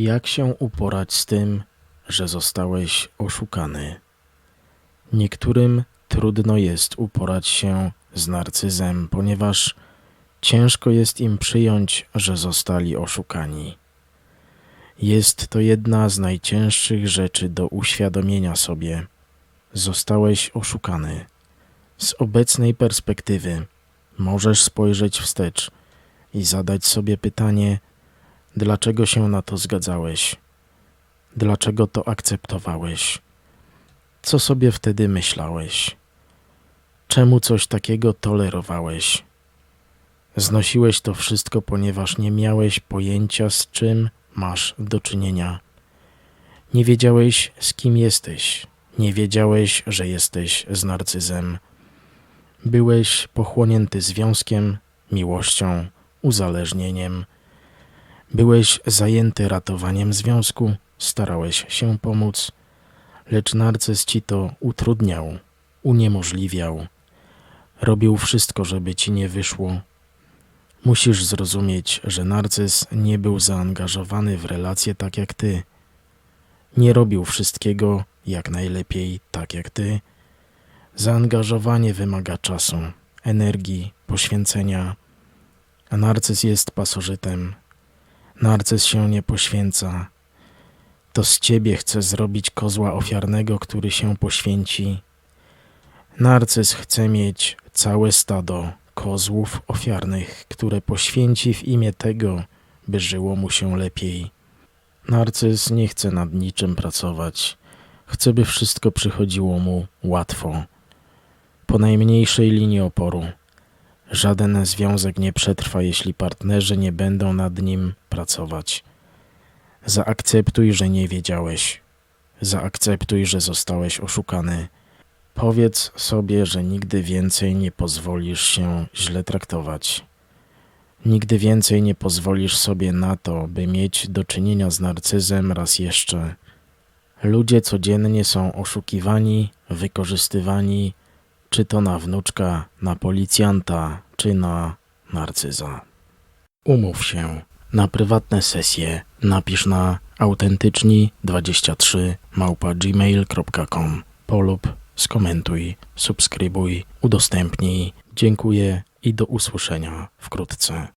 Jak się uporać z tym, że zostałeś oszukany? Niektórym trudno jest uporać się z narcyzem, ponieważ ciężko jest im przyjąć, że zostali oszukani. Jest to jedna z najcięższych rzeczy do uświadomienia sobie. Zostałeś oszukany. Z obecnej perspektywy możesz spojrzeć wstecz i zadać sobie pytanie, dlaczego się na to zgadzałeś? Dlaczego to akceptowałeś? Co sobie wtedy myślałeś? Czemu coś takiego tolerowałeś? Znosiłeś to wszystko, ponieważ nie miałeś pojęcia, z czym masz do czynienia. Nie wiedziałeś, z kim jesteś. Nie wiedziałeś, że jesteś z narcyzem. Byłeś pochłonięty związkiem, miłością, uzależnieniem. Byłeś zajęty ratowaniem związku, starałeś się pomóc, lecz narcyz ci to utrudniał, uniemożliwiał. Robił wszystko, żeby ci nie wyszło. Musisz zrozumieć, że narcyz nie był zaangażowany w relacje tak jak ty. Nie robił wszystkiego jak najlepiej tak jak ty. Zaangażowanie wymaga czasu, energii, poświęcenia, a narcyz jest pasożytem. Narcyz się nie poświęca. To z ciebie chce zrobić kozła ofiarnego, który się poświęci. Narcyz chce mieć całe stado kozłów ofiarnych, które poświęci w imię tego, by żyło mu się lepiej. Narcyz nie chce nad niczym pracować. Chce, by wszystko przychodziło mu łatwo. Po najmniejszej linii oporu. Żaden związek nie przetrwa, jeśli partnerzy nie będą nad nim pracować. Zaakceptuj, że nie wiedziałeś. Zaakceptuj, że zostałeś oszukany. Powiedz sobie, że nigdy więcej nie pozwolisz się źle traktować. Nigdy więcej nie pozwolisz sobie na to, by mieć do czynienia z narcyzem raz jeszcze. Ludzie codziennie są oszukiwani, wykorzystywani, czy to na wnuczka, na policjanta, czy na narcyza. Umów się na prywatne sesje. Napisz na autentyczni23 małpa gmail.com polub, skomentuj, subskrybuj, udostępnij. Dziękuję i do usłyszenia wkrótce.